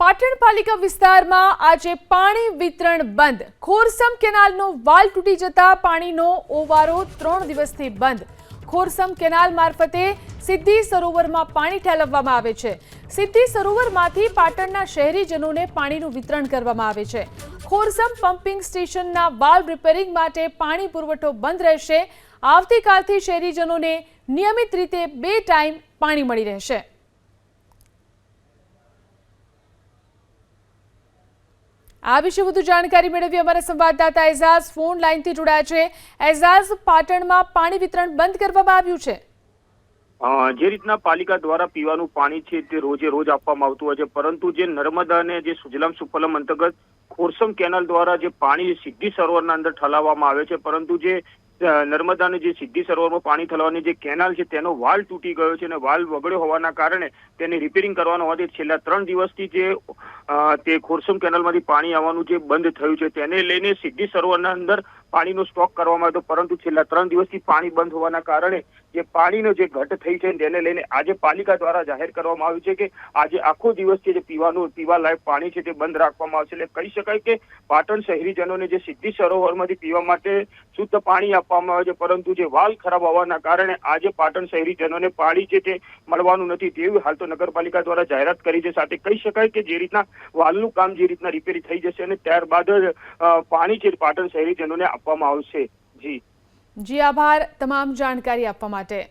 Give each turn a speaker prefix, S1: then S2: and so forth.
S1: પાટણ પાલિકા વિસ્તારમાં આજે પાણી વિતરણ બંધ. ખોરસમ કેનાલનો વાલ તૂટી જતા પાણીનો ઓવારો ત્રણ દિવસથી બંધ. ખોરસમ કેનાલ મારફતે સિદ્ધિ સરોવરમાં પાણી ઠેલવવામાં આવે છે. સિદ્ધિ સરોવરમાંથી પાટણના શહેરીજનોને પાણીનું વિતરણ કરવામાં આવે છે. ખોરસમ પમ્પિંગ સ્ટેશનના વાલ્વ રિપેરિંગ માટે પાણી પુરવઠો બંધ રહેશે. આવતીકાલથી શહેરીજનોને નિયમિત રીતે બે ટાઈમ પાણી મળી રહેશે. આ વિશે વધુ જાણકારી મેળવી અમારા સંવાદદાતા એઝાઝ ફોન લાઈનથી જોડાયા છે. એઝાઝ, પાટણમાં પાણી વિતરણ બંધ કરવામાં આવ્યું છે?
S2: જે રીતના પાલિકા દ્વારા પીવાનું પાણી છે તે રોજે રોજ આપવામાં આવતું હોય છે, પરંતુ જે નર્મદા અને જે સુજલામ સુફલમ અંતર્ગત ખોરસમ કેનાલ દ્વારા જે પાણી સિદ્ધિ સરોવરના અંદર ઠલાવવામાં આવે છે, પરંતુ જે નર્મદાને જે સિદ્ધિ સરોવરમાં પાણી ઠલવાની જે કેનાલ છે, તેનો વાલ તૂટી ગયો છે અને વાલ વગડ્યો હોવાના કારણે તેને રિપેરિંગ કરવાનો હોવાથી છેલ્લા ત્રણ દિવસથી જે તે ખોરસમ કેનાલમાંથી પાણી આવવાનું જે બંધ થયું છે, તેને લઈને સિદ્ધિ સરોવરના અંદર પાણીનો સ્ટોક કરવામાં હતો. પરંતુ છેલ્લા ત્રણ દિવસથી પાણી બંધ હોવાના કારણે જે પાણીનો જે ઘટ થઈ છે તેને લઈને આજે પાલિકા દ્વારા જાહેર કરવામાં આવ્યું છે કે આજે આખો દિવસ જે પીવાનું, પીવા લાયક પાણી છે તે બંધ રાખવામાં આવશે. એટલે કહી શકાય કે પાટણ શહેરીજનોને જે સિદ્ધિ સરોવરમાંથી પીવા માટે શુદ્ધ પાણી આપવામાં આવે છે, પરંતુ જે વાલ ખરાબ હોવાના કારણે આજે પાટણ શહેરીજનોને પાણી છે તે મળવાનું નથી. તેવી હાલ તો નગરપાલિકા દ્વારા જાહેરાત કરી છે. સાથે કહી શકાય કે જે રીતના વાલનું કામ જે રીતના રિપેરી થઈ જશે અને ત્યારબાદ પાણી છે પાટણ શહેરીજનોને આપવામાં આવશે. જી.
S1: જી આભાર. તમામ જાણકારી આપવા માટે.